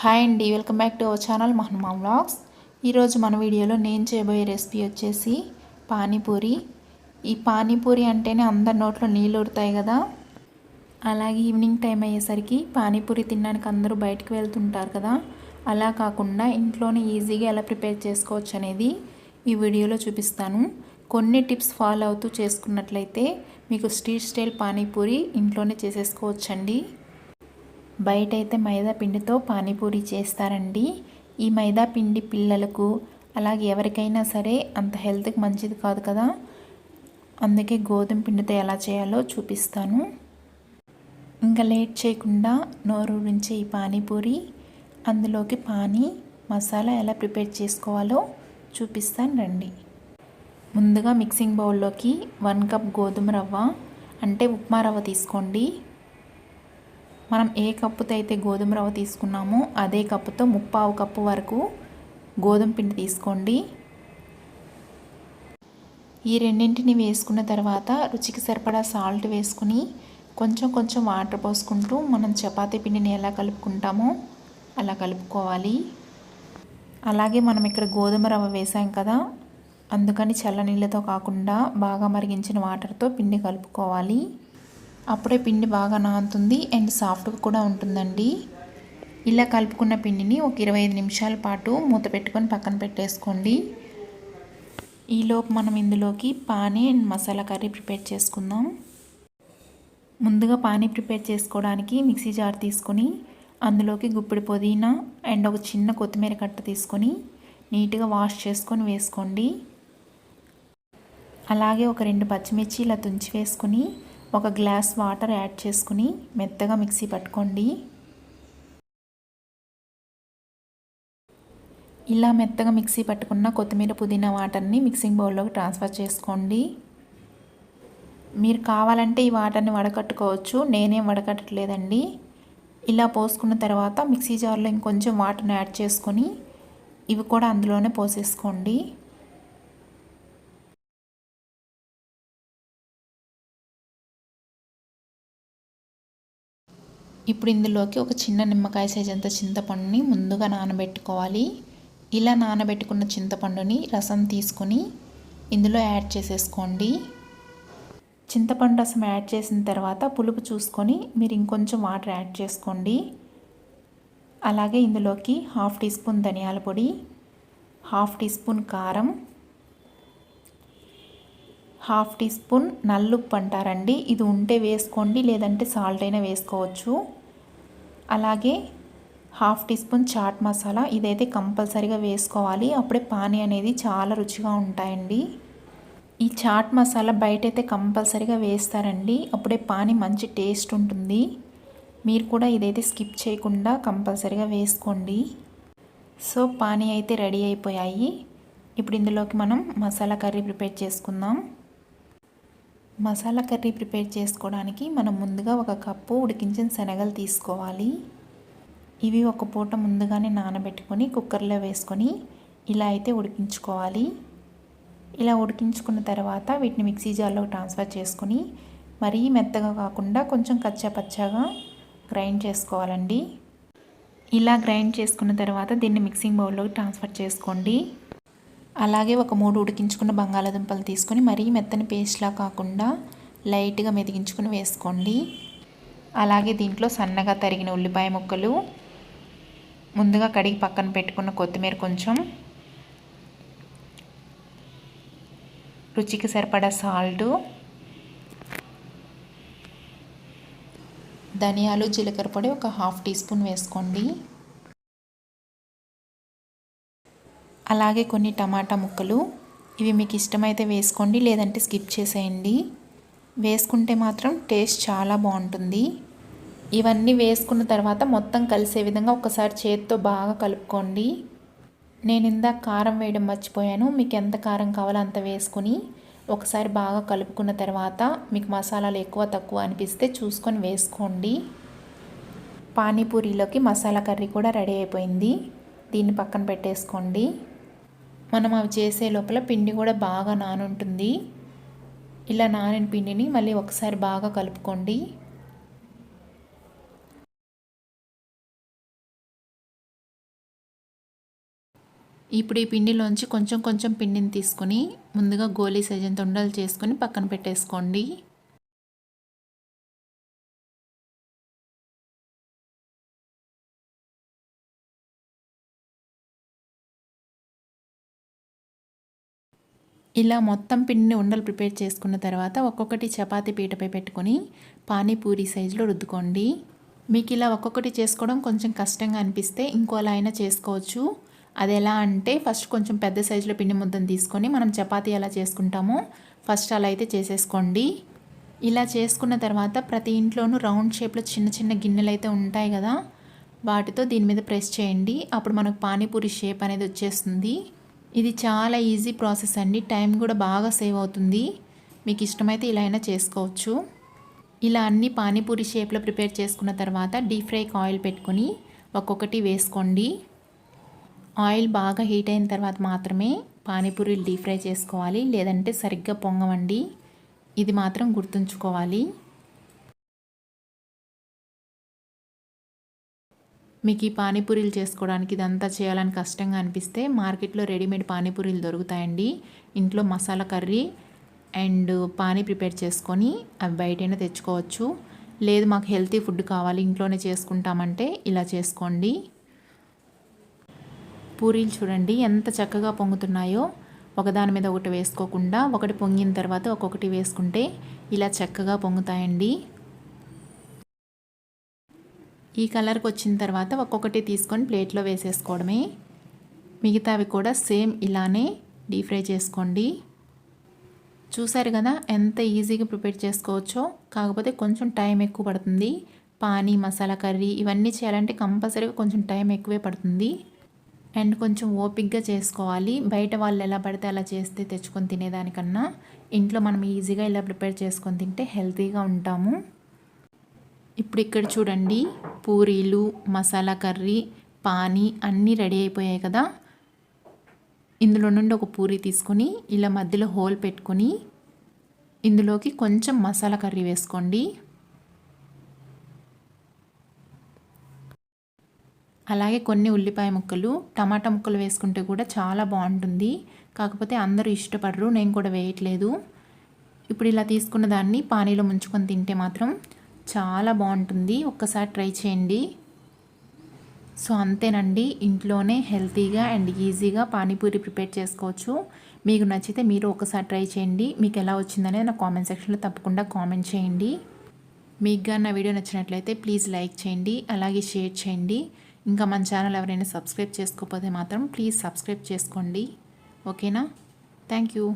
Hi అండి welcome back to our channel Mahanuma vlogs. ఈరోజు మన వీడియోలో నేను చేయబోయే రెసిపీ వచ్చేసి పానీపూరి. ఈ పానీపూరి అంటేనే అందరి నోట్లో నీళ్ళు ఉడతాయి కదా. అలాగే ఈవినింగ్ టైం అయ్యేసరికి పానీపూరి తినడానికి అందరూ బయటకు వెళ్తుంటారు కదా. అలా కాకుండా ఇంట్లోనే ఈజీగా ఎలా ప్రిపేర్ చేసుకోవచ్చు అనేది ఈ వీడియోలో చూపిస్తాను. కొన్ని టిప్స్ ఫాలో అవుతూ చేసుకున్నట్లయితే మీకు స్ట్రీట్ స్టైల్ పానీపూరి ఇంట్లోనే చేసేసుకోవచ్చండి. బయట అయితే మైదా పిండితో పానీపూరి చేస్తారండి. ఈ మైదా పిండి పిల్లలకు అలాగే ఎవరికైనా సరే అంత హెల్త్కి మంచిది కాదు కదా. అందుకే గోధుమ పిండితో ఎలా చేయాలో చూపిస్తాను. ఇంకా లేట్ చేయకుండా నోరు నుంచి ఈ పానీపూరి అందులోకి పానీ మసాలా ఎలా ప్రిపేర్ చేసుకోవాలో చూపిస్తాను రండి. ముందుగా మిక్సింగ్ బౌల్లోకి వన్ కప్ గోధుమ రవ్వ అంటే ఉప్మా రవ్వ తీసుకోండి. మనం ఏ కప్పుతో అయితే గోధుమ రవ్వ తీసుకున్నామో అదే కప్పుతో ముప్పావు కప్పు వరకు గోధుమ పిండి తీసుకోండి. ఈ రెండింటిని వేసుకున్న తర్వాత రుచికి సరిపడా సాల్ట్ వేసుకుని కొంచెం కొంచెం వాటర్ పోసుకుంటూ మనం చపాతీ పిండిని ఎలా కలుపుకుంటామో అలా కలుపుకోవాలి. అలాగే మనం ఇక్కడ గోధుమ రవ్వ వేసాం కదా అందుకని చల్ల నీళ్ళతో కాకుండా బాగా మరిగించిన వాటర్తో పిండి కలుపుకోవాలి. అప్పుడే పిండి బాగా నానుతుంది అండ్ సాఫ్ట్గా కూడా ఉంటుందండి. ఇలా కలుపుకున్న పిండిని ఒక ఇరవై ఐదు నిమిషాల పాటు మూత పెట్టుకొని పక్కన పెట్టేసుకోండి. ఈలోపు మనం ఇందులోకి pani and masala curry prepare చేసుకుందాం. ముందుగా పానీ ప్రిపేర్ చేసుకోవడానికి మిక్సీ జార్ తీసుకొని అందులోకి గుప్పిడి పుదీనా అండ్ ఒక చిన్న కొత్తిమీర కట్ట తీసుకొని నీట్గా వాష్ చేసుకొని వేసుకోండి. అలాగే ఒక రెండు పచ్చిమిర్చి ఇలా తుంచి వేసుకొని ఒక గ్లాస్ వాటర్ యాడ్ చేసుకుని మెత్తగా మిక్సీ పట్టుకోండి. ఇలా మెత్తగా మిక్సీ పట్టుకున్న కొత్తిమీర పుదీనా వాటర్ని మిక్సింగ్ బౌల్లోకి ట్రాన్స్ఫర్ చేసుకోండి. మీరు కావాలంటే ఈ వాటర్ని వడకట్టుకోవచ్చు నేనేం వడకట్టలేదండి ఇలా పోసుకున్న తర్వాత మిక్సీ జార్లో ఇంకొంచెం వాటర్ని యాడ్ చేసుకొని ఇవి కూడా అందులోనే పోసేసుకోండి. ఇప్పుడు ఇందులోకి ఒక చిన్న నిమ్మకాయ సైజ్ అంత చింతపండుని ముందుగా నానబెట్టుకోవాలి. ఇలా నానబెట్టుకున్న చింతపండుని రసం తీసుకొని ఇందులో యాడ్ చేసేసుకోండి. చింతపండు రసం యాడ్ చేసిన తర్వాత పులుపు చూసుకొని మీరు ఇంకొంచెం వాటర్ యాడ్ చేసుకోండి. అలాగే ఇందులోకి హాఫ్ టీ స్పూన్ ధనియాల పొడి హాఫ్ టీ స్పూన్ కారం హాఫ్ టీ స్పూన్ నల్లుప్పు అంటారండి. ఇది ఉంటే వేసుకోండి లేదంటే సాల్ట్ అయినా వేసుకోవచ్చు. అలాగే half teaspoon chaat masala ఇదైతే కంపల్సరీగా వేసుకోవాలి. అప్పుడే పానీ అనేది చాలా రుచిగా ఉంటాయండి. ఈ చాట్ మసాలా బయట అయితే కంపల్సరీగా వేస్తారండి. అప్పుడే పానీ మంచి టేస్ట్ ఉంటుంది. మీరు కూడా ఇదైతే స్కిప్ చేయకుండా కంపల్సరీగా వేసుకోండి. సో పానీ అయితే రెడీ అయిపోయాయి. ఇప్పుడు ఇందులోకి మనం మసాలా కర్రీ ప్రిపేర్ చేసుకుందాం. మసాలా కర్రీ ప్రిపేర్ చేసుకోవడానికి మనం ముందుగా ఒక కప్పు ఉడికించిన శనగలు తీసుకోవాలి. ఇవి ఒక పూట ముందుగానే నానబెట్టుకొని కుక్కర్లో వేసుకొని ఇలా అయితే ఉడికించుకోవాలి. ఇలా ఉడికించుకున్న తర్వాత వీటిని మిక్సీ జార్లో ట్రాన్స్ఫర్ చేసుకొని మరీ మెత్తగా కాకుండా కొంచెం కచ్చాపచ్చాగా గ్రైండ్ చేసుకోవాలండి. ఇలా గ్రైండ్ చేసుకున్న తర్వాత దీన్ని మిక్సింగ్ బౌల్లోకి ట్రాన్స్ఫర్ చేసుకోండి. అలాగే ఒక మూడు ఉడికించుకున్న బంగాళాదుంపలు తీసుకొని మరీ మెత్తని పేస్ట్లా కాకుండా లైట్గా మెదిగించుకుని వేసుకోండి. అలాగే దీంట్లో సన్నగా తరిగిన ఉల్లిపాయ ముక్కలు ముందుగా కడిగి పక్కన పెట్టుకున్న కొత్తిమీర కొంచెం రుచికి సరిపడా సాల్టు ధనియాలు జీలకర్ర పొడి ఒక హాఫ్ టీ స్పూన్ వేసుకోండి. అలాగే కొన్ని టమాటా ముక్కలు. ఇవి మీకు ఇష్టమైతే వేసుకోండి లేదంటే స్కిప్ చేసేయండి. వేసుకుంటే మాత్రం టేస్ట్ చాలా బాగుంటుంది. ఇవన్నీ వేసుకున్న తర్వాత మొత్తం కలిసే విధంగా ఒకసారి చేతితో బాగా కలుపుకోండి. నేను ఇందాక కారం వేయడం మర్చిపోయాను. మీకు ఎంత కారం కావాలో అంత వేసుకుని ఒకసారి బాగా కలుపుకున్న తర్వాత మీకు మసాలాలు ఎక్కువ తక్కువ అనిపిస్తే చూసుకొని వేసుకోండి. పానీపూరిలోకి మసాలా కర్రీ కూడా రెడీ అయిపోయింది. దీన్ని పక్కన పెట్టేసుకోండి. మనం అవి చేసే లోపల పిండి కూడా బాగా నానుంటుంది. ఇలా నానిన పిండిని మళ్ళీ ఒకసారి బాగా కలుపుకోండి. ఇప్పుడు ఈ పిండిలోంచి కొంచెం కొంచెం పిండిని తీసుకుని ముందుగా గోళీ సైజంత ఉండలు చేసుకొని పక్కన పెట్టేసుకోండి. ఇలా మొత్తం పిండిని ఉండలు ప్రిపేర్ చేసుకున్న తర్వాత ఒక్కొక్కటి చపాతీ పీటపై పెట్టుకొని పానీపూరి సైజులో రుద్దుకోండి. మీకు ఇలా ఒక్కొక్కటి చేసుకోవడం కొంచెం కష్టంగా అనిపిస్తే ఇంకోలా అయినా చేసుకోవచ్చు. అది ఎలా అంటే ఫస్ట్ కొంచెం పెద్ద సైజులో పిండి ముద్దను తీసుకొని మనం చపాతీ ఎలా చేసుకుంటామో ఫస్ట్ అలా అయితే చేసేసుకోండి. ఇలా చేసుకున్న తర్వాత ప్రతి ఇంట్లోనూ రౌండ్ షేప్లో చిన్న చిన్న గిన్నెలు అయితే ఉంటాయి కదా వాటితో దీని మీద ప్రెస్ చేయండి. అప్పుడు మనకు పానీపూరి షేప్ అనేది వచ్చేస్తుంది. ఇది చాలా ఈజీ ప్రాసెస్ అండి. టైం కూడా బాగా సేవ్ అవుతుంది. మీకు ఇష్టమైతే ఇలా అయినా చేసుకోవచ్చు. ఇలా అన్ని పానీపూరి షేప్లో ప్రిపేర్ చేసుకున్న తర్వాత డీప్ ఫ్రైకి ఆయిల్ పెట్టుకొని ఒక్కొక్కటి వేసుకోండి. ఆయిల్ బాగా హీట్ అయిన తర్వాత మాత్రమే పానీపూరీలు డీప్ ఫ్రై చేసుకోవాలి. లేదంటే సరిగ్గా పొంగవండి. ఇది మాత్రం గుర్తుంచుకోవాలి. మీకు ఈ పానీపూరీలు చేసుకోవడానికి ఇదంతా చేయాలని కష్టంగా అనిపిస్తే మార్కెట్లో రెడీమేడ్ పానీపూరీలు దొరుకుతాయండి. ఇంట్లో masala curry and pani prepare చేసుకొని అవి బయటైనా తెచ్చుకోవచ్చు. లేదు మాకు హెల్తీ ఫుడ్ కావాలి ఇంట్లోనే చేసుకుంటామంటే ఇలా చేసుకోండి. పూరీలు చూడండి ఎంత చక్కగా పొంగుతున్నాయో. ఒకదాని మీద ఒకటి వేసుకోకుండా ఒకటి పొంగిన తర్వాత ఒక్కొక్కటి వేసుకుంటే ఇలా చక్కగా పొంగుతాయండి. ఈ కలర్కి వచ్చిన తర్వాత ఒక్కొక్కటి తీసుకొని ప్లేట్లో వేసేసుకోవడమే. మిగతావి కూడా సేమ్ ఇలానే డీప్ ఫ్రై చేసుకోండి. చూసారు కదా ఎంత ఈజీగా ప్రిపేర్ చేసుకోవచ్చో? కాకపోతే కొంచెం టైం ఎక్కువ పడుతుంది. పానీ మసాలా కర్రీ ఇవన్నీ చేయాలంటే కంపల్సరీగా కొంచెం టైం ఎక్కువే పడుతుంది. అండ్ కొంచెం ఓపిక్గా చేసుకోవాలి. బయట వాళ్ళు ఎలా పడితే అలా చేస్తే తెచ్చుకొని తినేదానికన్నా ఇంట్లో మనం ఈజీగా ఇలా ప్రిపేర్ చేసుకొని తింటే హెల్తీగా ఉంటాము. ఇప్పుడు ఇక్కడ చూడండి. పూరీలు మసాలా కర్రీ పానీ అన్నీ రెడీ అయిపోయాయి కదా. ఇందులో నుండి ఒక పూరి తీసుకొని ఇలా మధ్యలో హోల్ పెట్టుకొని ఇందులోకి కొంచెం మసాలా కర్రీ వేసుకోండి. అలాగే కొన్ని ఉల్లిపాయ ముక్కలు టమాటా ముక్కలు వేసుకుంటే కూడా చాలా బాగుంటుంది. కాకపోతే అందరూ ఇష్టపడరు నేను కూడా వేయట్లేదు. ఇప్పుడు ఇలా తీసుకున్న దాన్ని పానీలో ముంచుకొని తింటే మాత్రం చాలా బాగుంటుంది. ఒక్కసారి ట్రై చేయండి. సో అంతేనండి. ఇంట్లోనే హెల్తీగా అండ్ ఈజీగా పానీపూరి ప్రిపేర్ చేసుకోవచ్చు. మీకు నచ్చితే మీరు ఒకసారి ట్రై చేయండి. మీకు ఎలా వచ్చిందనేది నా కామెంట్ సెక్షన్లో తప్పకుండా కామెంట్ చేయండి. మీకు కానీ నా వీడియో నచ్చినట్లయితే ప్లీజ్ లైక్ చేయండి. అలాగే షేర్ చేయండి. ఇంకా మన ఛానల్ ఎవరైనా సబ్స్క్రైబ్ చేసుకోకపోతే మాత్రం ప్లీజ్ సబ్స్క్రైబ్ చేసుకోండి. ఓకేనా? Thank you.